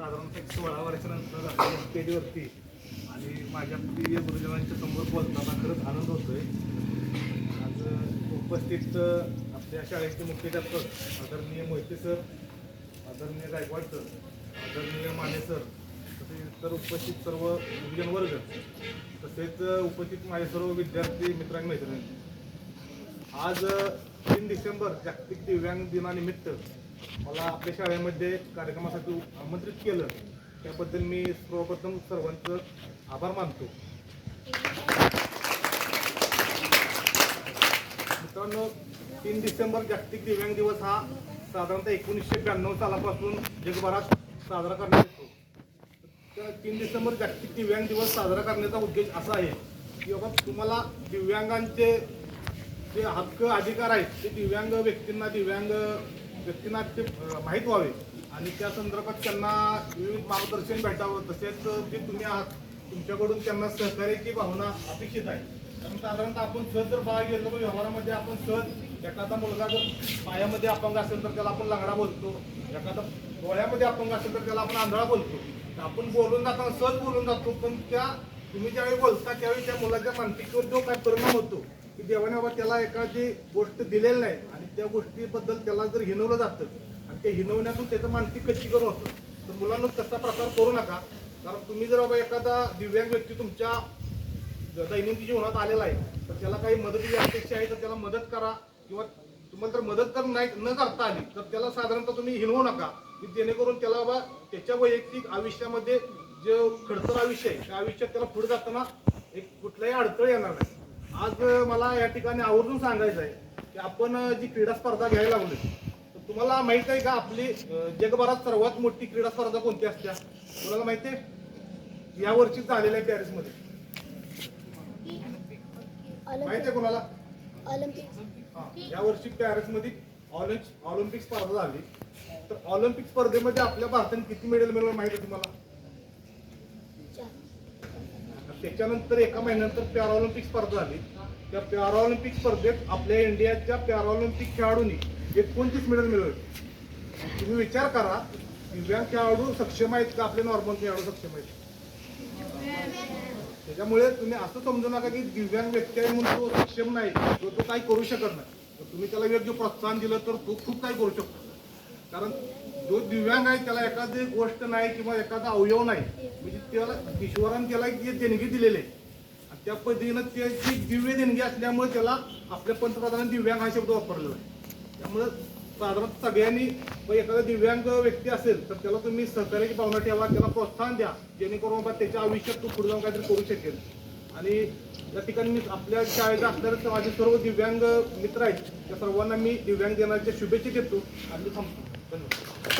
साधारणतः एक सोळा वर्षानंतर आपण स्टेजवरती आणि माझ्या प्रिय गुरुजनांच्या समोर बोलताना खरंच आनंद होतोय. आज उपस्थित आपल्या शाळेचे मुख्याध्यापक आदरणीय मोहिते सर आदरणीय गायकवाड सर आदरणीय माने सर तसेच इतर उपस्थित सर्व गुरुजन वर्ग तसेच उपस्थित माझे सर्व विद्यार्थी मित्रांनी मैत्रिणी आज तीन डिसेंबर जागतिक दिव्यांग दिनानिमित्त मला आपल्या शाळेमध्ये कार्यक्रमासाठी आमंत्रित केलं. त्याबद्दल मी सर्वप्रथम सर्वांचं आभार मानतो. मित्रांनो तीन डिसेंबर जागतिक दिव्यांग दिवस हा साधारणतः एकोणीसशे ब्याण्णव सालापासून जगभरात साजरा करण्यात येतो. तर तीन डिसेंबर जागतिक दिव्यांग दिवस साजरा करण्याचा उद्देश असा आहे की बाबा तुम्हाला दिव्यांगांचे जे हक्क अधिकार आहेत ते दिव्यांग व्यक्तींना दिव्यांग व्यक्तींना ते माहीत व्हावे. आणि त्या संदर्भात त्यांना विविध मार्गदर्शन भेटावं. तसेच जे तुम्ही आहात तुमच्याकडून त्यांना सहकार्याची भावना अपेक्षित आहे. कारण साधारणतः आपण सहज जर बघायला गेलो व्यवहारामध्ये आपण सहज एखादा मुलगा जर पायामध्ये अपंग असेल तर त्याला आपण लंगडा बोलतो. एखादा डोळ्यामध्ये अपंग असेल तर त्याला आपण आंधळा बोलतो. तर आपण बोलून जाताना सहज बोलून जातो. पण त्या तुम्ही ज्यावेळी बोलता त्यावेळी त्या मुलाच्या मानसिकवर जो काय परिणाम होतो की देवाने बाबा त्याला एखादी गोष्ट दिलेली नाही त्या गोष्टीबद्दल त्याला जर हिनवलं जातं आणि ते हिनवण्यातून त्याचं मानसिक कच्चीकरण होतं तर मुलांना तसा प्रकार करू नका. कारण तुम्ही जर बाबा एखादा दिव्यांग व्यक्ती तुमच्या दैनंदिन जीवनात आलेला आहे तर त्याला काही मदतीची अपेक्षा आहे तर त्याला मदत करा. किंवा तुम्हाला जर मदत कर नाही न करता आली तर त्याला साधारणतः तुम्ही हिनवू नका. की जेणेकरून त्याला बाबा त्याच्या वैयक्तिक आयुष्यामध्ये जे खडतर आयुष्य आहे त्या आयुष्यात त्याला पुढे जाताना एक कुठलाही अडथळ येणार नाही. आज मला या ठिकाणी आवर्जून सांगायचं आहे की आपण जी क्रीडा स्पर्धा घ्यायला लागलो तर तुम्हाला माहीत आहे का आपली जगभरात सर्वात मोठी क्रीडा स्पर्धा कोणती असते? तुम्हाला माहिती आहे? या वर्षी झालेल्या आहे पॅरिसमध्ये. माहिती आहे कोणाला? या वर्षी पॅरिसमध्ये ऑलिम्पिक स्पर्धा झाली. तर ऑलिम्पिक स्पर्धेमध्ये आपल्या भारताने किती मेडल मिळवलं माहिती आहे तुम्हाला? त्याच्यानंतर एका महिन्यानंतर पॅराऑलिम्पिक स्पर्धा झाली. त्या पॅराऑलिम्पिक स्पर्धेत आपल्या इंडियाच्या पॅराऑलिम्पिक खेळाडूंनी एकोणतीस मेडल मिळवले. तुम्ही विचार करा दिव्यांग खेळाडू सक्षम आहेत का? आपले नॉर्मल खेळाडू सक्षम आहेत. त्याच्यामुळे तुम्ही असं समजू नका की दिव्यांग व्यक्ती आहे म्हणून तो सक्षम नाही. तो तो काही करू शकत नाही. तर तुम्ही त्याला योग्य प्रोत्साहन दिलं तर तो खूप काही करू शकतो. कारण जो दिव्यांग आहे त्याला एखादी गोष्ट नाही किंवा एखादा अवयव नाही. म्हणजे त्याला ईश्वराने त्याला एक जे देणगी दिलेली आहे त्या पद्धतीनं त्याची दिव्य देणगी असल्यामुळे त्याला आपल्या पंतप्रधानांनी दिव्यांग हा शब्द वापरलेला आहे. त्यामुळे साधारण सगळ्यांनी एखादा दिव्यांग व्यक्ती असेल तर त्याला तुम्ही सहकार्याची भावना ठेवा त्याला प्रोत्साहन द्या. जेणेकरून बाबा त्याच्या आयुष्यात तो पुढे जाऊन काहीतरी करू शकेल. आणि या ठिकाणी मी आपल्या शाळेत असणारे माझे सर्व दिव्यांग मित्र आहेत. त्या सर्वांना मी दिव्यांग दिनाच्या शुभेच्छा देतो. आणि थांबतो. धन्यवाद.